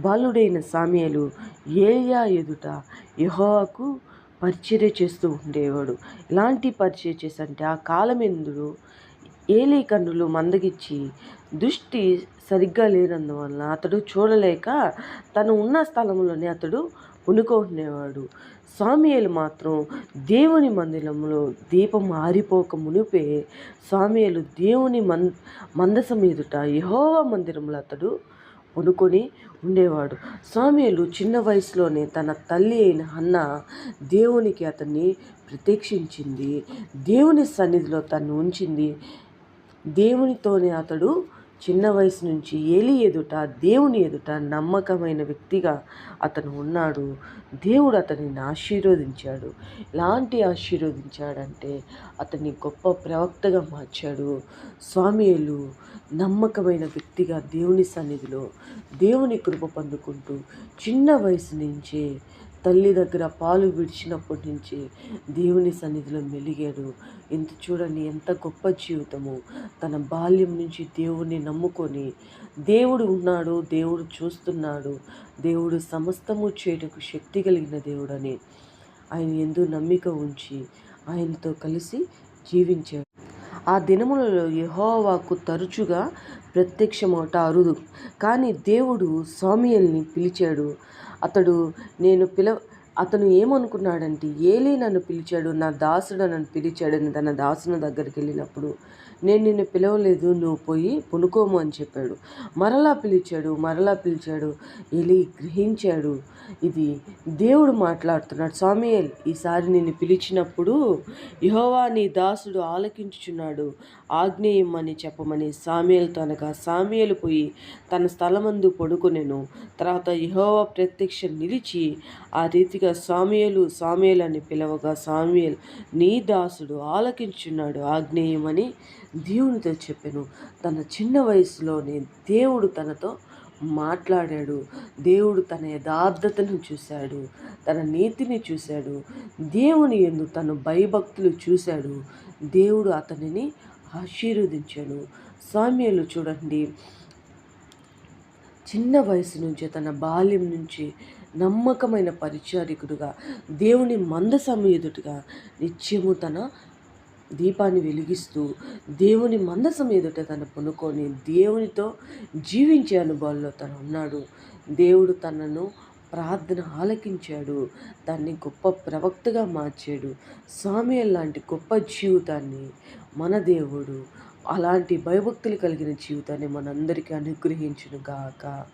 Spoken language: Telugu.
బాలుడైన సామ్యాలు ఏలియా ఎదుట యహోవాకు పరిచర్య చేస్తూ ఉండేవాడు. ఎలాంటి పరిచర్య చేసంటే ఆ కాలమెందుడు ఏలీ కన్నులు మందగిచ్చి దృష్టి సరిగ్గా లేనందువలన అతడు చూడలేక తను ఉన్న స్థలంలోనే అతడు ఉండేవాడు. స్వామియలు మాత్రం దేవుని మందిరంలో దీపం ఆరిపోక మునిపే స్వామియలు దేవుని మం మందసం ఎదుట యహోవ మందిరంలో అతడు పడుకొని ఉండేవాడు. సామ్యుయేలు చిన్న వయసులోనే తన తల్లి అయిన అన్న దేవునికి అతన్ని ప్రత్యక్షించింది. దేవుని సన్నిధిలో తను ఉంచింది. దేవునితోనే అతడు చిన్న వయసు నుంచి ఏలి ఎదుట దేవుని ఎదుట నమ్మకమైన వ్యక్తిగా అతను ఉన్నాడు. దేవుడు అతనిని ఆశీర్వదించాడు. ఎలాంటి ఆశీర్వదించాడంటే అతన్ని గొప్ప ప్రవక్తగా మార్చాడు. స్వామియులు నమ్మకమైన వ్యక్తిగా దేవుని సన్నిధిలో దేవుని కృప పొందుకుంటూ చిన్న వయసు నుంచే తల్లి దగ్గర పాలు విడిచినప్పటి నుంచి దేవుని సన్నిధిలో మెలిగాడు. ఎంత చూడండి ఎంత గొప్ప జీవితము. తన బాల్యం నుంచి దేవుణ్ణి నమ్ముకొని దేవుడు ఉన్నాడు దేవుడు చూస్తున్నాడు దేవుడు సమస్తము చేయటకు శక్తి కలిగిన దేవుడని ఆయన ఎందు నమ్మిక ఉంచి ఆయనతో కలిసి జీవించాడు. ఆ దినములలో యెహోవాకు తరచుగా ప్రత్యక్షమవుట అరుదు. కానీ దేవుడు సామ్యుయేలుని పిలిచాడు. అతడు నేను పిల అతను ఏమనుకున్నాడంటే ఏలీ నన్ను పిలిచాడు నా దాసుడు నన్ను పిలిచాడని తన దాసుని దగ్గరికి వెళ్ళినప్పుడు నేను నిన్ను పిలవలేదు నువ్వు పోయి పునుకోము అని చెప్పాడు. మరలా పిలిచాడు మరలా పిలిచాడు ఎలి గ్రహించాడు. ఇది దేవుడు మాట్లాడుతున్నాడు. స్వామి ఈసారి నిన్ను పిలిచినప్పుడు యహోవా నీ దాసుడు ఆలకించుచున్నాడు. ఆగ్నేయమని చెప్పమని సామియల్తో అనగా సామియలు పోయి తన స్థలమందు పడుకునేను. తర్వాత యహోవా ప్రత్యక్ష నిలిచి ఆ రీతిగా సామ్యుయేలు సామ్యుయేలు అని పిలవగా సామ్యుయేల్ నీ దాసుడు ఆలకించున్నాడు ఆగ్నేయమని దేవునితో చెప్పాను. తన చిన్న వయసులోనే దేవుడు తనతో మాట్లాడాడు. దేవుడు తన యథార్థతను చూశాడు. తన నీతిని చూశాడు. దేవుని ఎందు తన భయభక్తులు చూశాడు. దేవుడు అతనిని ఆశీర్వదించాడు. సామ్యులు చూడండి. చిన్న వయసు నుంచి తన బాల్యం నుంచి నమ్మకమైన పరిచారికుడుగా దేవుని మందసం ఎదుటగా నిత్యము తన దీపాన్ని వెలిగిస్తూ దేవుని మందసం ఎదుట తను పొనుకొని దేవునితో జీవించే అనుభవాల్లో తను ఉన్నాడు. దేవుడు తనను ప్రార్థన ఆలకించాడు. దాన్ని గొప్ప ప్రవక్తగా మార్చాడు. సామ్యుయేల్ లాంటి గొప్ప జీవితాన్ని మన దేవుడు అలాంటి భయభక్తులు కలిగిన జీవితాన్ని మనందరికీ అనుగ్రహించును గాక